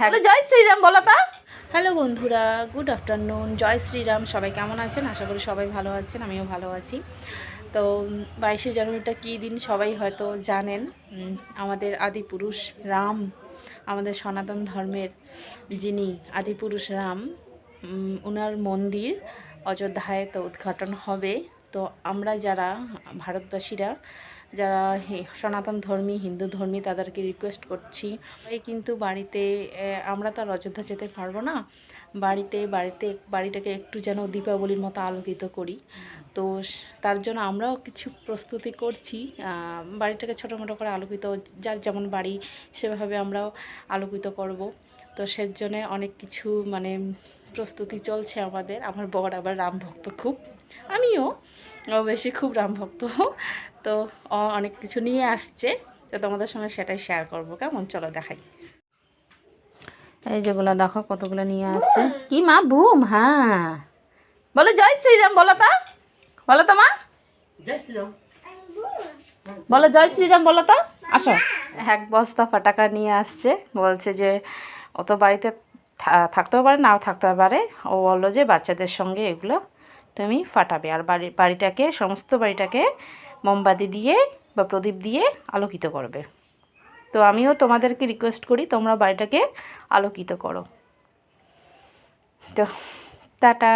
Hello জয় শ্রীরাম বলো তা। Hello বন্ধুরা গুড আফটারনুন। জয় শ্রীরাম সবাই কেমন আছেন? আশা করি সবাই ভালো আছেন আমিও ভালো আছি। তো বাইশে জানুয়ারিটা কী দিন সবাই হয়তো জানেন। আমাদের আদিপুরুষ রাম আমাদের সনাতন ধর্মের যিনি আদিপুরুষ রাম ওনার মন্দির অযোধ্যায় তো উদ্ঘাটন হবে। তো আমরা যারা ভারতবাসীরা যারা সনাতন ধর্মী, হিন্দু ধর্মী তাদেরকে রিকোয়েস্ট করছি। এই কিন্তু বাড়িতে আমরা তো আর অযোধ্যা যেতে পারব না। বাড়িতে বাড়িতে বাড়িটাকে একটু যেন দীপাবলির মতো আলোকিত করি। তো তার জন্য আমরাও কিছু প্রস্তুতি করছি। বাড়িটাকে ছোটো মোটো করে আলোকিত যার যেমন বাড়ি সেভাবে আমরাও আলোকিত করব। তো সেজন্যে অনেক কিছু মানে প্রস্তুতি চলছে আমাদের। আমার বর আবার রাম ভক্ত খুব। আমিও বেশি খুব রাম ভক্ত। তো অনেক কিছু নিয়ে আসছে। তো তোমাদের সঙ্গে সেটাই শেয়ার করব। কেমন? চলো দেখাই। এই যেগুলো দেখো কতগুলো নিয়ে আসছে। কি মা বুম? হ্যাঁ। বলো জয় শ্রীরাম বলো তো। বলো তো মা। জয় শ্রীরাম। বলো জয় শ্রীরাম বলো তো। আসো। এক বস্তা ফাটাকা নিয়ে আসছে। বলছে যে অত বাড়িতে থাকতেও পারে, নাও থাকতে পারে। ও বলল যে বাচ্চাদের সঙ্গে এগুলো তুমি ফাটাবে। আর বাড়ি বাড়িটাকে, সমস্ত বাড়িটাকে মোমবাতি দিয়ে বা প্রদীপ দিয়ে আলোকিত করবে। তো আমিও তোমাদেরকে রিকোয়েস্ট করি, তোমরা বাড়িটাকে আলোকিত করো। তো, টাটা।